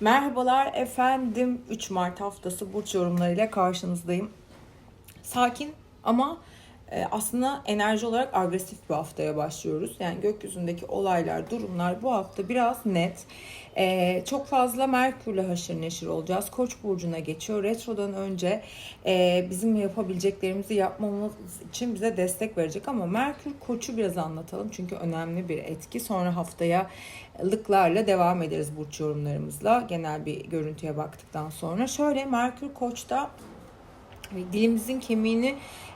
Merhabalar efendim. 3 Mart haftası burç yorumlarıyla karşınızdayım. Sakin ama aslında enerji olarak agresif bir haftaya başlıyoruz. Yani gökyüzündeki olaylar, durumlar bu hafta biraz net. E, çok fazla Merkür'le haşır neşir olacağız. Koç burcuna geçiyor. Retrodan önce e, bizim yapabileceklerimizi yapmamız için bize destek verecek ama Merkür Koç'u biraz anlatalım çünkü önemli bir etki. Sonra haftaya lıklarla devam ederiz burç yorumlarımızla genel bir görüntüye baktıktan sonra. Şöyle Merkür Koç'ta dilimizin kemiğini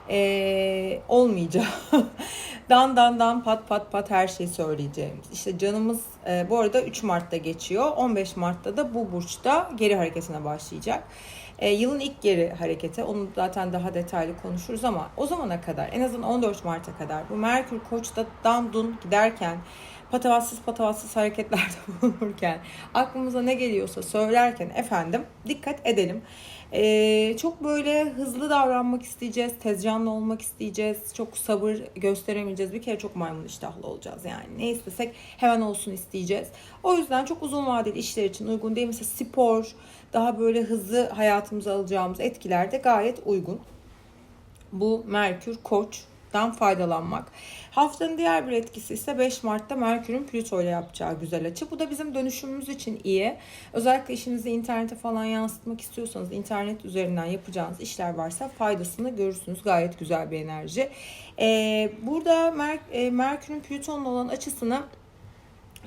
eee olmayacağı dan dan dan pat pat pat her şeyi söyleyeceğimiz. İşte canımız eee, bu arada 3 Mart'ta geçiyor. 15 Mart'ta da bu burçta geri hareketine başlayacak. Eee, yılın ilk geri hareketi. Onu zaten daha detaylı konuşuruz ama o zamana kadar en azından 14 Mart'a kadar bu Merkür Koç'ta dan dun giderken patavatsız patavatsız hareketlerde bulunurken aklımıza ne geliyorsa söylerken efendim dikkat edelim. Ee, çok böyle hızlı davranmak isteyeceğiz, tezcanlı olmak isteyeceğiz, çok sabır gösteremeyeceğiz. Bir kere çok maymun iştahlı olacağız yani. Ne istesek hemen olsun isteyeceğiz. O yüzden çok uzun vadeli işler için uygun değil. Mesela spor, daha böyle hızlı hayatımıza alacağımız etkiler de gayet uygun bu Merkür Koç'tan faydalanmak. Haftanın diğer bir etkisi ise 5 Mart'ta Merkür'ün Plüto ile yapacağı güzel açı. Bu da bizim dönüşümümüz için iyi. Özellikle işinizi internete falan yansıtmak istiyorsanız internet üzerinden yapacağınız işler varsa faydasını görürsünüz. Gayet güzel bir enerji. Ee, burada Mer- e, Merkür'ün Plüton'la olan açısını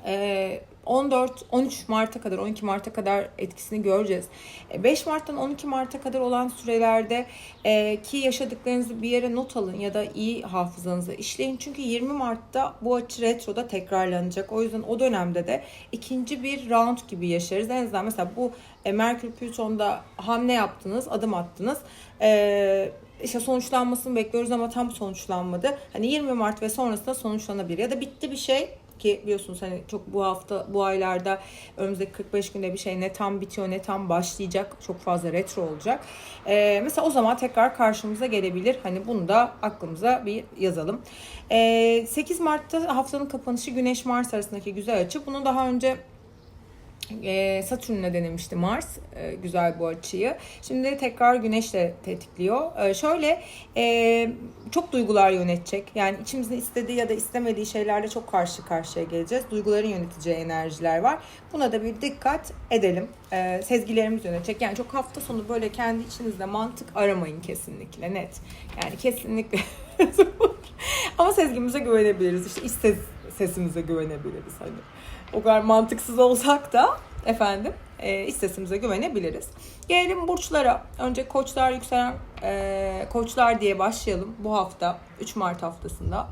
ee, 14-13 Mart'a kadar 12 Mart'a kadar etkisini göreceğiz. Ee, 5 Mart'tan 12 Mart'a kadar olan sürelerde e, ki yaşadıklarınızı bir yere not alın ya da iyi hafızanıza işleyin. Çünkü 20 Mart'ta bu açı retroda tekrarlanacak. O yüzden o dönemde de ikinci bir round gibi yaşarız. En azından mesela bu e, Merkür Plüton'da hamle yaptınız, adım attınız. Ee, işte sonuçlanmasını bekliyoruz ama tam sonuçlanmadı. Hani 20 Mart ve sonrasında sonuçlanabilir ya da bitti bir şey ki biliyorsunuz hani çok bu hafta bu aylarda önümüzdeki 45 günde bir şey ne tam bitiyor ne tam başlayacak çok fazla retro olacak. Ee, mesela o zaman tekrar karşımıza gelebilir. Hani bunu da aklımıza bir yazalım. Ee, 8 Mart'ta haftanın kapanışı Güneş Mars arasındaki güzel açı. Bunu daha önce e, Satürn'le denemişti Mars e, güzel bu açıyı. Şimdi tekrar Güneş'le tetikliyor. E, şöyle e, çok duygular yönetecek. Yani içimizin istediği ya da istemediği şeylerle çok karşı karşıya geleceğiz. Duyguların yöneteceği enerjiler var. Buna da bir dikkat edelim. E, sezgilerimiz yönetecek. Yani çok hafta sonu böyle kendi içinizde mantık aramayın kesinlikle net. Yani kesinlikle ama sezgimize güvenebiliriz. İşte iç ses, sesimize güvenebiliriz hani. O kadar mantıksız olsak da efendim e, iç sesimize güvenebiliriz. Gelelim burçlara. Önce koçlar yükselen e, koçlar diye başlayalım bu hafta 3 Mart haftasında.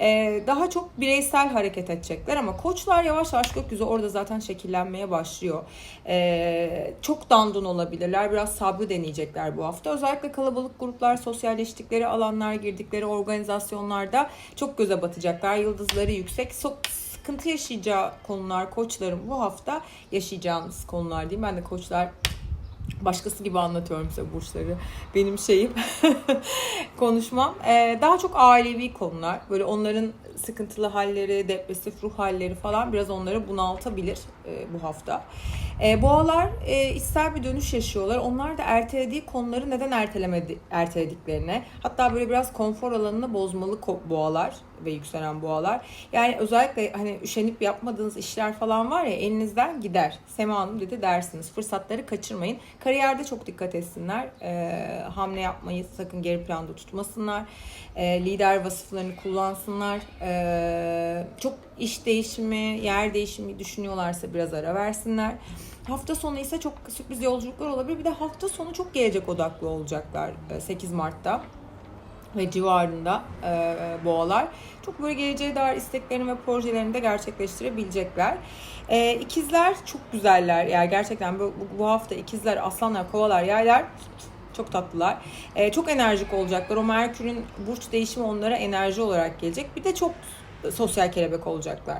E, daha çok bireysel hareket edecekler ama koçlar yavaş yavaş gökyüzü orada zaten şekillenmeye başlıyor. E, çok dandun olabilirler. Biraz sabrı deneyecekler bu hafta. Özellikle kalabalık gruplar, sosyalleştikleri alanlar, girdikleri organizasyonlarda çok göze batacaklar. Yıldızları yüksek. Çok sıkıntı yaşayacağı konular koçların bu hafta yaşayacağınız konular diyeyim. Ben de koçlar başkası gibi anlatıyorum size burçları. Benim şeyim konuşmam. Ee, daha çok ailevi konular. Böyle onların sıkıntılı halleri, depresif ruh halleri falan biraz onları bunaltabilir e, bu hafta. E, boğalar e, içsel bir dönüş yaşıyorlar. Onlar da ertelediği konuları neden ertelemedi, ertelediklerine hatta böyle biraz konfor alanını bozmalı boğalar ve yükselen boğalar. Yani özellikle hani üşenip yapmadığınız işler falan var ya elinizden gider. Sema Hanım dedi dersiniz. Fırsatları kaçırmayın. Kariyerde çok dikkat etsinler. E, hamle yapmayı sakın geri planda tutmasınlar. E, lider vasıflarını kullansınlar. E, çok iş değişimi, yer değişimi düşünüyorlarsa biraz ara versinler. Hafta sonu ise çok sürpriz yolculuklar olabilir. Bir de hafta sonu çok gelecek odaklı olacaklar e, 8 Mart'ta ve civarında e, boğalar. Çok böyle geleceğe dair isteklerini ve projelerini de gerçekleştirebilecekler. E, ikizler çok güzeller. Yani gerçekten bu, bu, bu hafta ikizler, aslanlar, kovalar, yaylar çok tatlılar. E, çok enerjik olacaklar. O Merkür'ün burç değişimi onlara enerji olarak gelecek. Bir de çok sosyal kelebek olacaklar.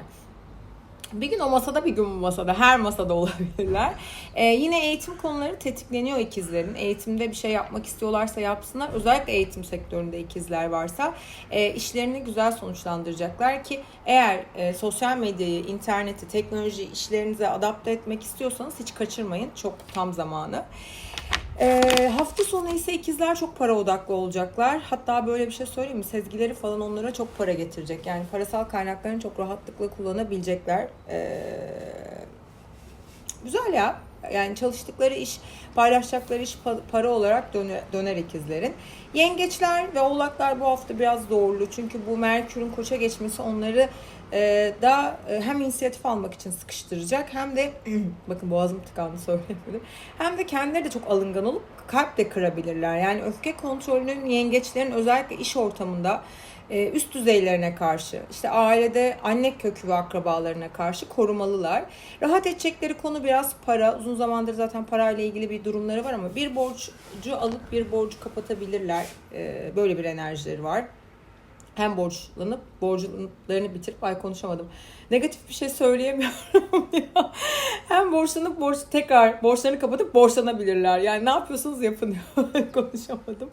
Bir gün o masada bir gün bu masada. Her masada olabilirler. Ee, yine eğitim konuları tetikleniyor ikizlerin. Eğitimde bir şey yapmak istiyorlarsa yapsınlar. Özellikle eğitim sektöründe ikizler varsa e, işlerini güzel sonuçlandıracaklar ki eğer e, sosyal medyayı, interneti, teknolojiyi işlerinize adapte etmek istiyorsanız hiç kaçırmayın. Çok tam zamanı. Ee, hafta sonu ise ikizler çok para odaklı olacaklar. Hatta böyle bir şey söyleyeyim mi? Sezgileri falan onlara çok para getirecek. Yani parasal kaynaklarını çok rahatlıkla kullanabilecekler. Ee, güzel ya. Yani çalıştıkları iş, paylaşacakları iş pa- para olarak döner, döner ikizlerin. Yengeçler ve oğlaklar bu hafta biraz zorlu. Çünkü bu Merkür'ün koça geçmesi onları e, da e, hem inisiyatif almak için sıkıştıracak hem de bakın boğazım tıkandı söylemedim. Hem de kendileri de çok alıngan olup kalp de kırabilirler. Yani öfke kontrolünün yengeçlerin özellikle iş ortamında üst düzeylerine karşı, işte ailede anne kökü ve akrabalarına karşı korumalılar. Rahat edecekleri konu biraz para. Uzun zamandır zaten parayla ilgili bir durumları var ama bir borcu alıp bir borcu kapatabilirler. E, Böyle bir enerjileri var hem borçlanıp borçlarını bitirip ay konuşamadım. Negatif bir şey söyleyemiyorum ya. Hem borçlanıp borç tekrar borçlarını kapatıp borçlanabilirler. Yani ne yapıyorsunuz yapın konuşamadım.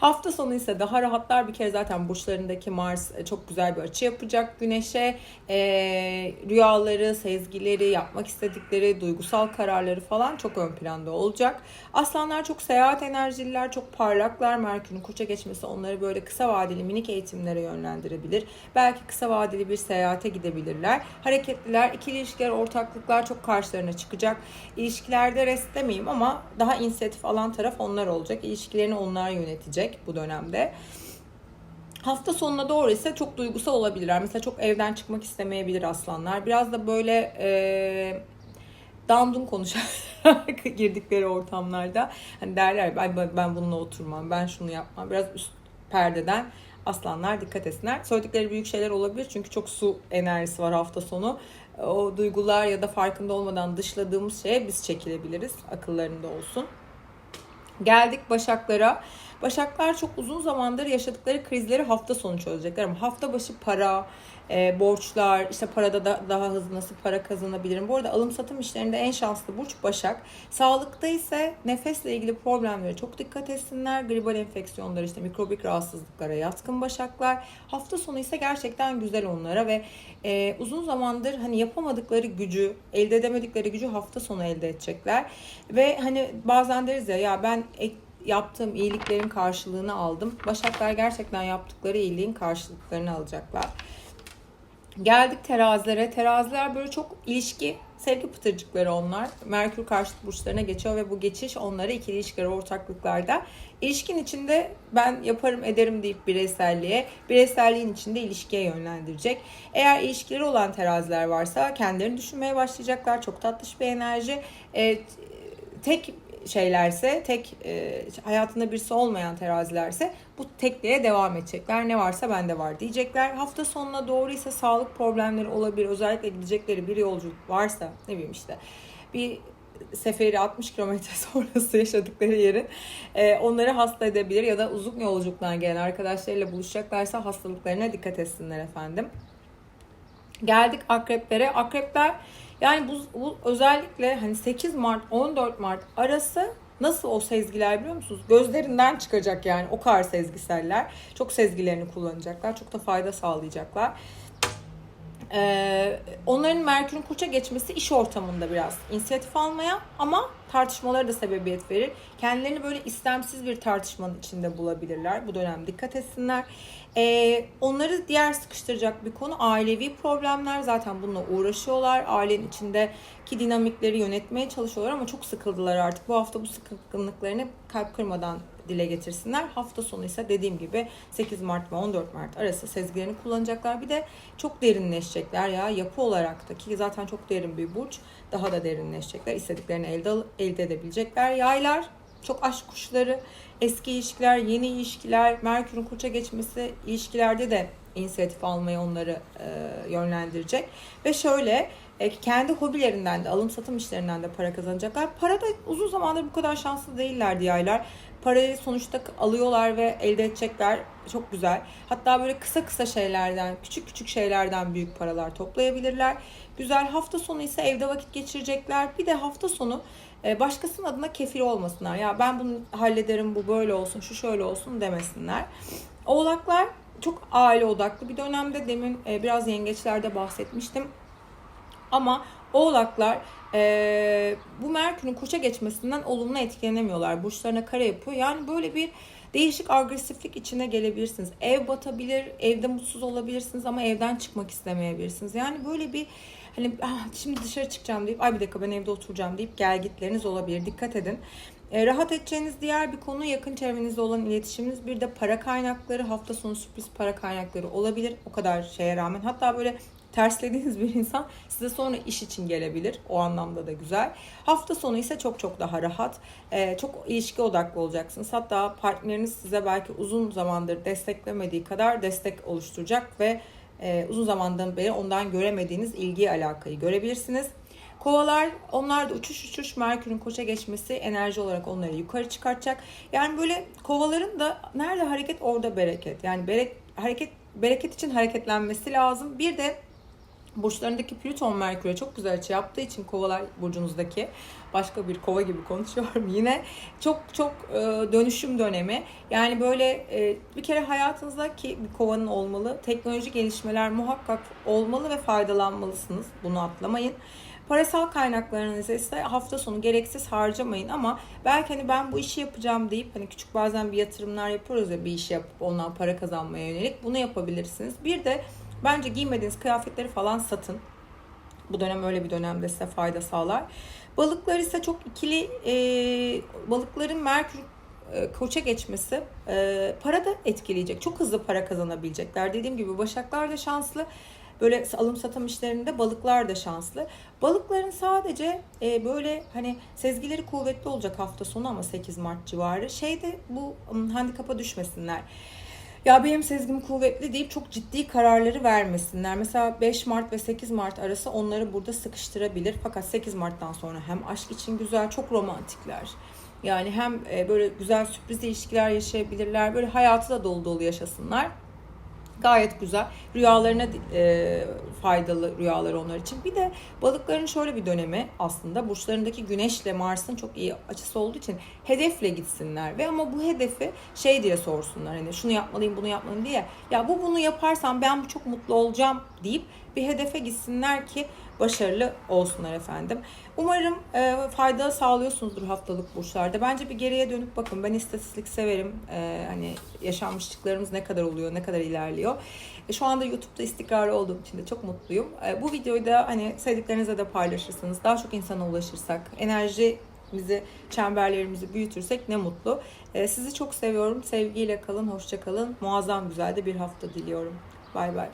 Hafta sonu ise daha rahatlar bir kere zaten burçlarındaki Mars e, çok güzel bir açı yapacak güneşe. Ee, rüyaları, sezgileri, yapmak istedikleri, duygusal kararları falan çok ön planda olacak. Aslanlar çok seyahat enerjililer, çok parlaklar. Merkür'ün koça geçmesi onları böyle kısa vadeli minik eğitimlere yönlendirebilir. Belki kısa vadeli bir seyahate gidebilirler. Hareketliler, ikili ilişkiler, ortaklıklar çok karşılarına çıkacak. İlişkilerde rest demeyeyim ama daha inisiyatif alan taraf onlar olacak. İlişkilerini onlar yönetecek bu dönemde. Hafta sonuna doğru ise çok duygusal olabilirler. Mesela çok evden çıkmak istemeyebilir aslanlar. Biraz da böyle e, dandum konuşarak girdikleri ortamlarda hani derler ben, ben bununla oturmam, ben şunu yapmam. Biraz üst perdeden aslanlar dikkat etsinler. Söyledikleri büyük şeyler olabilir çünkü çok su enerjisi var hafta sonu. O duygular ya da farkında olmadan dışladığımız şeye biz çekilebiliriz. Akıllarında olsun. Geldik Başaklara. Başaklar çok uzun zamandır yaşadıkları krizleri hafta sonu çözecekler ama hafta başı para, e, borçlar, işte parada da daha hızlı nasıl para kazanabilirim. Bu arada alım satım işlerinde en şanslı burç Başak. Sağlıkta ise nefesle ilgili problemlere çok dikkat etsinler. Gribal enfeksiyonlar işte mikrobik rahatsızlıklara yatkın Başaklar. Hafta sonu ise gerçekten güzel onlara ve e, uzun zamandır hani yapamadıkları gücü, elde edemedikleri gücü hafta sonu elde edecekler. Ve hani bazen deriz ya ya ben ek, yaptığım iyiliklerin karşılığını aldım. Başaklar gerçekten yaptıkları iyiliğin karşılıklarını alacaklar. Geldik terazilere. Teraziler böyle çok ilişki, sevgi pıtırcıkları onlar. Merkür karşıt burçlarına geçiyor ve bu geçiş onları ikili ilişkiler, ortaklıklarda. İlişkin içinde ben yaparım ederim deyip bireyselliğe, bireyselliğin içinde ilişkiye yönlendirecek. Eğer ilişkileri olan teraziler varsa kendilerini düşünmeye başlayacaklar. Çok tatlış bir enerji. Evet, tek şeylerse, tek e, hayatında birisi olmayan terazilerse bu tekliğe devam edecekler. Ne varsa bende var diyecekler. Hafta sonuna doğru ise sağlık problemleri olabilir. Özellikle gidecekleri bir yolculuk varsa ne bileyim işte bir seferi 60 kilometre sonrası yaşadıkları yerin e, onları hasta edebilir ya da uzun yolculuktan gelen arkadaşlarıyla buluşacaklarsa hastalıklarına dikkat etsinler efendim. Geldik akreplere. Akrepler yani bu, bu özellikle hani 8 Mart 14 Mart arası nasıl o sezgiler biliyor musunuz? Gözlerinden çıkacak yani o kadar sezgiseller. Çok sezgilerini kullanacaklar. Çok da fayda sağlayacaklar. Ee, onların Merkür'ün koça geçmesi iş ortamında biraz inisiyatif almaya ama tartışmalara da sebebiyet verir. Kendilerini böyle istemsiz bir tartışmanın içinde bulabilirler. Bu dönem dikkat etsinler. Ee, onları diğer sıkıştıracak bir konu ailevi problemler. Zaten bununla uğraşıyorlar. Ailenin içindeki dinamikleri yönetmeye çalışıyorlar ama çok sıkıldılar artık. Bu hafta bu sıkıntılıklarını kalp kırmadan dile getirsinler. Hafta sonu ise dediğim gibi 8 Mart ve 14 Mart arası sezgilerini kullanacaklar. Bir de çok derinleşecekler ya yapı olarak da ki zaten çok derin bir burç. Daha da derinleşecekler. İstediklerini elde, elde edebilecekler. Yaylar çok aşk kuşları, eski ilişkiler, yeni ilişkiler, Merkür'ün koça geçmesi ilişkilerde de inisiyatif almayı onları e, yönlendirecek. Ve şöyle e, kendi hobilerinden de alım satım işlerinden de para kazanacaklar. Para da uzun zamandır bu kadar şanslı değillerdi yaylar. Parayı sonuçta alıyorlar ve elde edecekler. Çok güzel. Hatta böyle kısa kısa şeylerden, küçük küçük şeylerden büyük paralar toplayabilirler. Güzel. Hafta sonu ise evde vakit geçirecekler. Bir de hafta sonu e, başkasının adına kefil olmasınlar. Ya ben bunu hallederim, bu böyle olsun, şu şöyle olsun demesinler. Oğlaklar çok aile odaklı bir dönemde. Demin e, biraz yengeçlerde bahsetmiştim. Ama oğlaklar e, bu Merkür'ün koça geçmesinden olumlu etkilenemiyorlar. Burçlarına kare yapıyor. Yani böyle bir değişik agresiflik içine gelebilirsiniz. Ev batabilir, evde mutsuz olabilirsiniz ama evden çıkmak istemeyebilirsiniz. Yani böyle bir hani ah, şimdi dışarı çıkacağım deyip ay bir dakika ben evde oturacağım deyip gel gitleriniz olabilir. Dikkat edin. E, rahat edeceğiniz diğer bir konu yakın çevrenizde olan iletişiminiz. Bir de para kaynakları, hafta sonu sürpriz para kaynakları olabilir. O kadar şeye rağmen. Hatta böyle terslediğiniz bir insan size sonra iş için gelebilir. O anlamda da güzel. Hafta sonu ise çok çok daha rahat. Ee, çok ilişki odaklı olacaksınız. Hatta partneriniz size belki uzun zamandır desteklemediği kadar destek oluşturacak ve e, uzun zamandan beri ondan göremediğiniz ilgi alakayı görebilirsiniz. Kovalar onlar da uçuş uçuş Merkür'ün koça geçmesi enerji olarak onları yukarı çıkartacak. Yani böyle kovaların da nerede hareket orada bereket. Yani berek, hareket bereket için hareketlenmesi lazım. Bir de burçlarındaki Plüton Merkür'e çok güzel açı yaptığı için kovalar burcunuzdaki başka bir kova gibi konuşuyorum yine. Çok çok e, dönüşüm dönemi. Yani böyle e, bir kere hayatınızda ki bir kovanın olmalı teknolojik gelişmeler muhakkak olmalı ve faydalanmalısınız. Bunu atlamayın. Parasal kaynaklarınızı ise hafta sonu gereksiz harcamayın ama belki hani ben bu işi yapacağım deyip hani küçük bazen bir yatırımlar yapıyoruz ya bir iş yapıp ondan para kazanmaya yönelik bunu yapabilirsiniz. Bir de Bence giymediğiniz kıyafetleri falan satın. Bu dönem öyle bir dönemde size fayda sağlar. Balıklar ise çok ikili e, balıkların Merkür e, koça geçmesi e, para da etkileyecek. Çok hızlı para kazanabilecekler. Dediğim gibi başaklar da şanslı. Böyle alım satım işlerinde balıklar da şanslı. Balıkların sadece e, böyle hani sezgileri kuvvetli olacak hafta sonu ama 8 Mart civarı. Şeyde bu handikapa düşmesinler ya benim sezgim kuvvetli deyip çok ciddi kararları vermesinler. Mesela 5 Mart ve 8 Mart arası onları burada sıkıştırabilir. Fakat 8 Mart'tan sonra hem aşk için güzel, çok romantikler. Yani hem e, böyle güzel sürpriz ilişkiler yaşayabilirler. Böyle hayatı da dolu dolu yaşasınlar. Gayet güzel. Rüyalarına e, faydalı rüyalar onlar için. Bir de balıkların şöyle bir dönemi aslında burçlarındaki Güneşle Mars'ın çok iyi açısı olduğu için hedefle gitsinler ve ama bu hedefi şey diye sorsunlar hani şunu yapmalıyım bunu yapmalıyım diye. Ya bu bunu yaparsam ben çok mutlu olacağım deyip bir hedefe gitsinler ki başarılı olsunlar efendim. Umarım e, fayda sağlıyorsunuzdur haftalık burçlarda. Bence bir geriye dönüp bakın. Ben istatistik severim. E, hani yaşanmışlıklarımız ne kadar oluyor, ne kadar ilerliyor. E, şu anda YouTube'da istikrarlı olduğum için de çok mutluyum. E, bu videoyu da hani sevdiklerinize de paylaşırsanız, daha çok insana ulaşırsak, enerji bizi çemberlerimizi büyütürsek ne mutlu. E, sizi çok seviyorum. Sevgiyle kalın, hoşça kalın. Muazzam güzel de bir hafta diliyorum. Bay bay.